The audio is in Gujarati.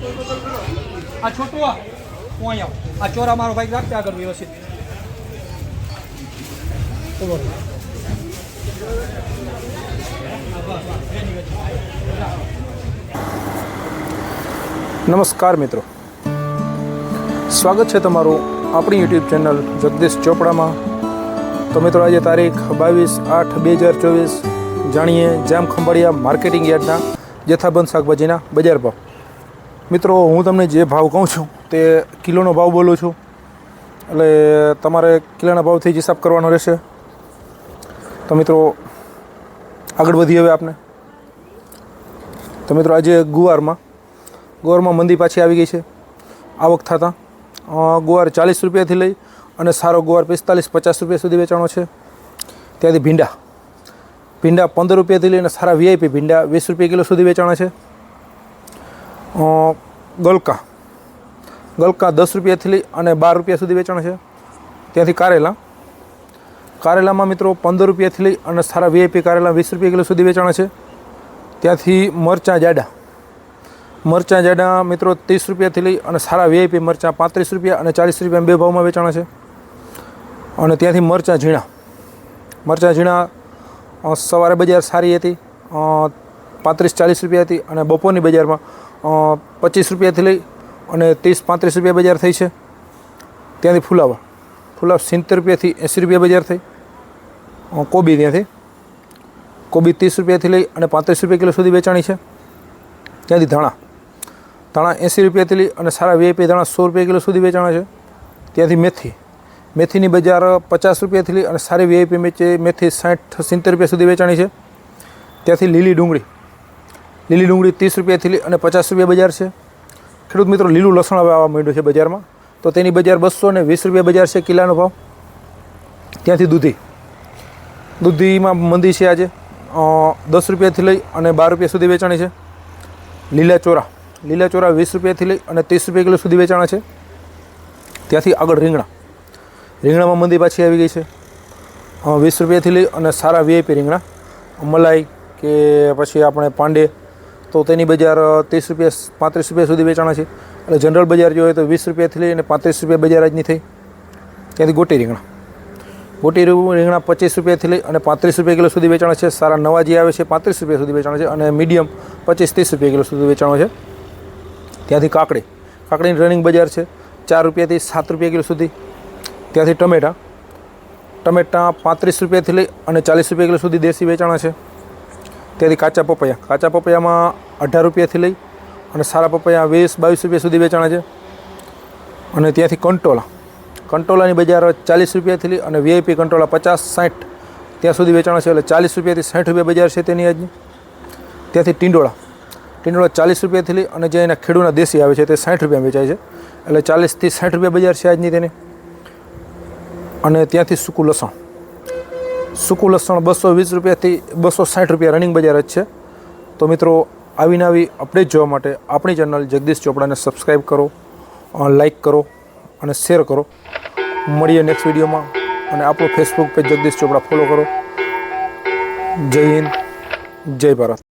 આ છોટું આ. હું અહીં આ ચોરા મારો ભાઈ રાખતે આગળ વ્યવસ્થિત. નમસ્કાર મિત્રો. સ્વાગત છે તમારું આપણી યુટ્યુબ ચેનલ જગદીશ ચોપડામાં. તો મિત્રો, આજે તારીખ બાવીસ આઠ બે હજાર ચોવીસ. જાણીએ જામ ખંભાળિયા માર્કેટિંગ યાર્ડના જથ્થાબંધ શાકભાજીના બજાર ભાવ. મિત્રો, હું તમને જે ભાવ કહું છું તે કિલોનો ભાવ બોલું છું. એટલે તમારે કિલોના ભાવથી જ હિસાબ કરવાનો રહેશે. તો મિત્રો, આગળ વધીએ હવે આપણે. તો મિત્રો, આજે ગુવારમાં ગુવારમાં મંદી પાછી આવી ગઈ છે. આવક થતાં ગુવાર ચાલીસ રૂપિયાથી લઈ અને સારો ગુવાર પિસ્તાલીસ, પચાસ રૂપિયા સુધી વેચાણો છે. ત્યાંથી ભીંડા. ભીંડા પંદર રૂપિયાથી લઈને સારા વીઆઈપી ભીંડા વીસ રૂપિયા કિલો સુધી વેચાણા છે. ગલકા. ગલકા દસ રૂપિયાથી લઈ અને બાર રૂપિયા સુધી વેચાણ છે. ત્યાંથી કારેલા. કારેલામાં મિત્રો પંદર રૂપિયાથી લઈ અને સારા વીઆઈપી કારેલા વીસ રૂપિયા કિલો સુધી વેચાણ છે. ત્યાંથી મરચાં જાડા. મરચાં જાડા મિત્રો ત્રીસ રૂપિયાથી લઈ અને સારા વીઆઈપી મરચાં પાંત્રીસ રૂપિયા અને ચાલીસ રૂપિયા બે ભાવમાં વેચાણ છે. અને ત્યાંથી મરચાં ઝીણા. મરચાં ઝીણા સવારે બજાર સારી હતી. પાંત્રીસ ચાલીસ રૂપિયા હતી અને બપોરની બજારમાં પચીસ રૂપિયાથી લઈ અને ત્રીસ પાંત્રીસ રૂપિયા બજાર થઈ છે. ત્યાંથી ફુલાવા. ફુલાવ સિત્તેર રૂપિયાથી એંસી રૂપિયા બજાર થઈ. કોબી ત્યાંથી. કોબી ત્રીસ રૂપિયાથી લઈ અને પાંત્રીસ રૂપિયા કિલો સુધી વેચાણી છે. ત્યાંથી ધાણા. ધાણા એંસી રૂપિયાથી લઈ અને સારા વીઆઈપી ધાણા સો રૂપિયા કિલો સુધી વેચાણા છે. ત્યાંથી મેથી. મેથીની બજાર પચાસ રૂપિયાથી લઈ અને સારી વીઆઈપી મેચે મેથી સાઠ સિત્તેર રૂપિયા સુધી વેચાણી છે. ત્યાંથી લીલી ડુંગળી. લીલી ડુંગળી ત્રીસ રૂપિયા લઈ અને પચાસ રૂપિયા બજાર છે. ખેડૂત મિત્રો, લીલું લસણ હવે આવવા માંડ્યું છે બજારમાં. તો તેની બજાર બસો ને વીસ રૂપિયા બજાર છે કિલ્લાનો ભાવ. ત્યાંથી દૂધી. દૂધીમાં મંદી છે આજે. દસ રૂપિયાથી લઈ અને બાર રૂપિયા સુધી વેચાણી છે. લીલા ચોરા. લીલા ચોરા વીસ રૂપિયાથી લઈ અને ત્રીસ રૂપિયા કિલો સુધી વેચાણા છે. ત્યાંથી આગળ રીંગણા. રીંગણામાં મંદી પાછી આવી ગઈ છે. વીસ રૂપિયાથી લઈ અને સારા વીઆઈપી રીંગણા. મલાઈ કે પછી આપણે પાંડે તો તેની બજાર ત્રીસ રૂપિયા પાંત્રીસ રૂપિયા સુધી વેચાણા છે. એટલે જનરલ બજાર જોઈએ તો વીસ રૂપિયાથી લઈ અને પાંત્રીસ રૂપિયા બજાર આજની થઈ. ત્યાંથી ગોટી રીંગણા. ગોટી રીંગ- રીંગણા પચીસ રૂપિયાથી લઈ અને પાંત્રીસ રૂપિયા કિલો સુધી વેચાણ છે. સારા નવા જે આવે છે, પાંત્રીસ રૂપિયા સુધી વેચાણ છે અને મીડિયમ પચીસ ત્રીસ રૂપિયા કિલો સુધી વેચાણો છે. ત્યાંથી કાકડી. કાકડીની રનિંગ બજાર છે, ચાર રૂપિયાથી સાત રૂપિયા કિલો સુધી. ત્યાંથી ટમેટાં. ટમેટાં પાંત્રીસ રૂપિયાથી લઈ અને ચાલીસ રૂપિયા કિલો સુધી દેશી વેચાણા છે. ત્યાંથી કાચા પપૈયા. કાચા પપૈયામાં અઢાર રૂપિયાથી લઈ અને સારા પપૈયા વીસ, બાવીસ રૂપિયા સુધી વેચાણા છે. અને ત્યાંથી કંટોલા. કંટોલાની બજાર ચાલીસ રૂપિયાથી લઈ અને વીઆઈપી કંટોલા પચાસ, સાઠ ત્યાં સુધી વેચાણ છે. એટલે ચાલીસ રૂપિયાથી સાઠ રૂપિયા બજાર છે તેની આજની. ત્યાંથી ટીંડોળા. ટીંડોળા ચાલીસ રૂપિયાથી લઈ અને જે એના ખેડૂના દેશી આવે છે તે સાઠ રૂપિયા વેચાય છે. એટલે ચાલીસથી સાઠ રૂપિયા બજાર છે આજની તેની. અને ત્યાંથી સૂકું લસણ. સૂકું લસણ બસો વીસ રૂપિયાથી બસો સાઠ રૂપિયા રનિંગ બજાર જ છે. તો મિત્રો આવીને આવી અપડેટ જોવા માટે આપણી ચેનલ જગદીશ ચોપડાને સબસ્ક્રાઈબ કરો લાઈક કરો અને શેર કરો. મળીએ નેક્સ્ટ વિડીયોમાં અને આપણું ફેસબુક પેજ જગદીશ ચોપડા ફોલો કરો. જય હિન્દ, જય ભારત.